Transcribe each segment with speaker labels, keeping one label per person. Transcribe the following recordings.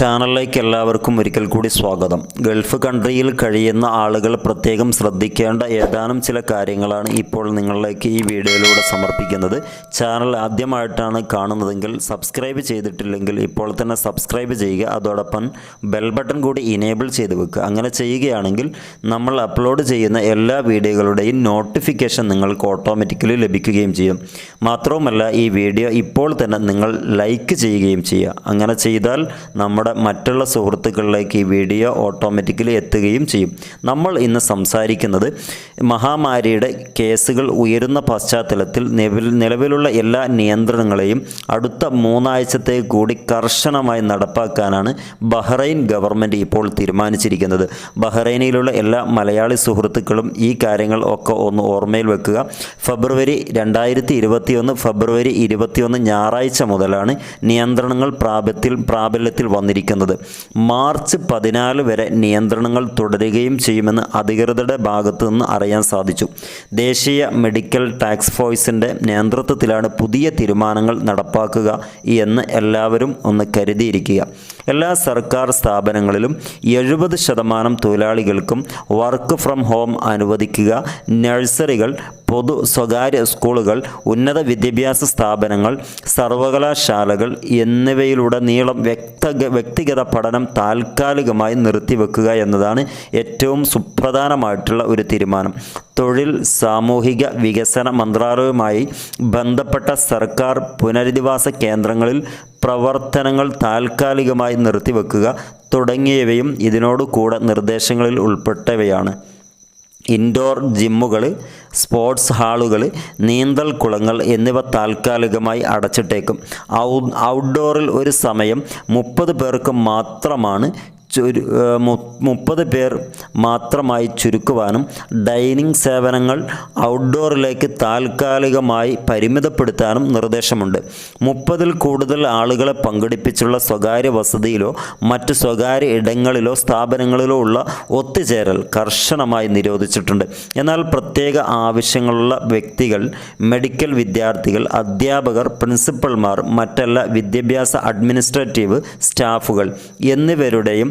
Speaker 1: ചാനലിലേക്ക് എല്ലാവർക്കും ഒരിക്കൽ കൂടി സ്വാഗതം. ഗൾഫ് കൺട്രിയിൽ കഴിയുന്ന ആളുകൾ പ്രത്യേകം ശ്രദ്ധിക്കേണ്ട ഏതാനും ചില കാര്യങ്ങളാണ് ഇപ്പോൾ നിങ്ങളിലേക്ക് ഈ വീഡിയോയിലൂടെ സമർപ്പിക്കുന്നത്. ചാനൽ ആദ്യമായിട്ടാണ് കാണുന്നതെങ്കിൽ സബ്സ്ക്രൈബ് ചെയ്തിട്ടില്ലെങ്കിൽ ഇപ്പോൾ തന്നെ സബ്സ്ക്രൈബ് ചെയ്യുക. അതോടൊപ്പം ബെൽ ബട്ടൺ കൂടി ഇനേബിൾ ചെയ്ത് വെക്കുക. അങ്ങനെ ചെയ്യുകയാണെങ്കിൽ നമ്മൾ അപ്ലോഡ് ചെയ്യുന്ന എല്ലാ വീഡിയോകളുടെയും നോട്ടിഫിക്കേഷൻ നിങ്ങൾക്ക് ഓട്ടോമാറ്റിക്കലി ലഭിക്കുകയും ചെയ്യും. മാത്രവുമല്ല ഈ വീഡിയോ ഇപ്പോൾ തന്നെ നിങ്ങൾ ലൈക്ക് ചെയ്യുകയും ചെയ്യുക. അങ്ങനെ ചെയ്താൽ നമ്മുടെ മറ്റുള്ള സുഹൃത്തുക്കളിലേക്ക് ഈ വീഡിയോ ഓട്ടോമാറ്റിക്കലി എത്തുകയും ചെയ്യും. നമ്മൾ ഇന്ന് സംസാരിക്കുന്നത് മഹാമാരിയുടെ കേസുകൾ ഉയരുന്ന പശ്ചാത്തലത്തിൽ നിലവിലുള്ള എല്ലാ നിയന്ത്രണങ്ങളെയും അടുത്ത മൂന്നാഴ്ചത്തെ കൂടി കർശനമായി നടപ്പാക്കാനാണ് ബഹ്റൈൻ ഗവൺമെന്റ് ഇപ്പോൾ തീരുമാനിച്ചിരിക്കുന്നത്. ബഹ്റൈനിലുള്ള എല്ലാ മലയാളി സുഹൃത്തുക്കളും ഈ കാര്യങ്ങൾ ഒക്കെ ഒന്ന് ഓർമ്മയിൽ വെക്കുക. ഫെബ്രുവരി രണ്ടായിരത്തി ഇരുപത്തിയൊന്ന് ഫെബ്രുവരി ഇരുപത്തിയൊന്ന് ഞായറാഴ്ച മുതലാണ് നിയന്ത്രണങ്ങൾ പ്രാബല്യത്തിൽ പ്രാബല്യത്തിൽ വന്നിരിക്കുന്നത്. മാർച്ച് പതിനാല് വരെ നിയന്ത്രണങ്ങൾ തുടരുകയും ചെയ്യുമെന്ന് അധികൃതരുടെ ഭാഗത്തു നിന്ന് അറിയാൻ സാധിച്ചു. ദേശീയ മെഡിക്കൽ ടാക്സ് ഫോഴ്സിന്റെ നേതൃത്വത്തിലാണ് പുതിയ തീരുമാനങ്ങൾ നടപ്പാക്കുക എന്ന് എല്ലാവരും ഒന്ന് കരുതിയിരിക്കുക. എല്ലാ സർക്കാർ സ്ഥാപനങ്ങളിലും എഴുപത് ശതമാനം തൊഴിലാളികൾക്കും വർക്ക് ഫ്രം ഹോം അനുവദിക്കുക. നഴ്സറികൾ പൊതു സ്വകാര്യ സ്കൂളുകൾ ഉന്നത വിദ്യാഭ്യാസ സ്ഥാപനങ്ങൾ സർവകലാശാലകൾ എന്നിവയിലുടനീളം വ്യക്ത വ്യക്തിഗത പഠനം താൽക്കാലികമായി നിർത്തിവെക്കുക എന്നതാണ് ഏറ്റവും സുപ്രധാനമായിട്ടുള്ള ഒരു തീരുമാനം. തൊഴിൽ സാമൂഹിക വികസന മന്ത്രാലയവുമായി ബന്ധപ്പെട്ട സർക്കാർ പുനരധിവാസ കേന്ദ്രങ്ങളിൽ പ്രവർത്തനങ്ങൾ താൽക്കാലികമായി നിർത്തിവെക്കുക തുടങ്ങിയവയും ഇതിനോട് കൂടെ നിർദ്ദേശങ്ങളിൽ ഉൾപ്പെട്ടവയാണ്. ഇൻഡോർ ജിമ്മുകൾ സ്പോർട്സ് ഹാളുകൾ നീന്തൽ കുളങ്ങൾ എന്നിവ താൽക്കാലികമായി അടച്ചിട്ടേക്കും. ഔട്ട്ഡോറിൽ ഒരു സമയം മുപ്പത് പേർക്ക് മാത്രമാണ് ചുരു മുപ്പത് പേർ മാത്രമായി ചുരുക്കുവാനും ഡൈനിങ് സേവനങ്ങൾ ഔട്ട്ഡോറിലേക്ക് താൽക്കാലികമായി പരിമിതപ്പെടുത്താനും നിർദ്ദേശമുണ്ട്. മുപ്പതിൽ കൂടുതൽ ആളുകളെ പങ്കെടുപ്പിച്ചുള്ള സ്വകാര്യ വസതിയിലോ മറ്റ് സ്വകാര്യ ഇടങ്ങളിലോ സ്ഥാപനങ്ങളിലോ ഉള്ള ഒത്തുചേരൽ കർശനമായി നിരോധിച്ചിട്ടുണ്ട്. എന്നാൽ പ്രത്യേക ആവശ്യങ്ങളുള്ള വ്യക്തികൾ മെഡിക്കൽ വിദ്യാർത്ഥികൾ അധ്യാപകർ പ്രിൻസിപ്പൽമാർ മറ്റല്ല വിദ്യാഭ്യാസ അഡ്മിനിസ്ട്രേറ്റീവ് സ്റ്റാഫുകൾ എന്നിവരുടെയും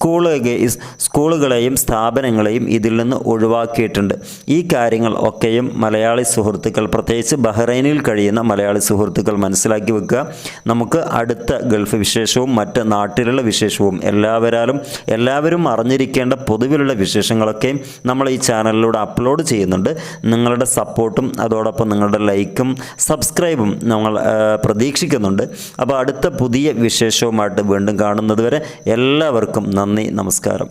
Speaker 1: സ്കൂളുക സ്കൂളുകളെയും സ്ഥാപനങ്ങളെയും ഇതിൽ നിന്ന് ഒഴിവാക്കിയിട്ടുണ്ട്. ഈ കാര്യങ്ങൾ ഒക്കെയും മലയാളി സുഹൃത്തുക്കൾ പ്രത്യേകിച്ച് ബഹ്റൈനിൽ കഴിയുന്ന മലയാളി സുഹൃത്തുക്കൾ മനസ്സിലാക്കി വെക്കുക. നമുക്ക് അടുത്ത ഗൾഫ് വിശേഷവും മറ്റ് നാട്ടിലുള്ള വിശേഷവും എല്ലാവരാലും എല്ലാവരും അറിഞ്ഞിരിക്കേണ്ട പൊതുവിലുള്ള വിശേഷങ്ങളൊക്കെയും നമ്മൾ ഈ ചാനലിലൂടെ അപ്ലോഡ് ചെയ്യുന്നുണ്ട്. നിങ്ങളുടെ സപ്പോർട്ടും അതോടൊപ്പം നിങ്ങളുടെ ലൈക്കും സബ്സ്ക്രൈബും നമ്മൾ പ്രതീക്ഷിക്കുന്നുണ്ട്. അപ്പോൾ അടുത്ത പുതിയ വിശേഷവുമായിട്ട് വീണ്ടും കാണുന്നത് വരെ എല്ലാവർക്കും നന്ദി നമസ്കാരം.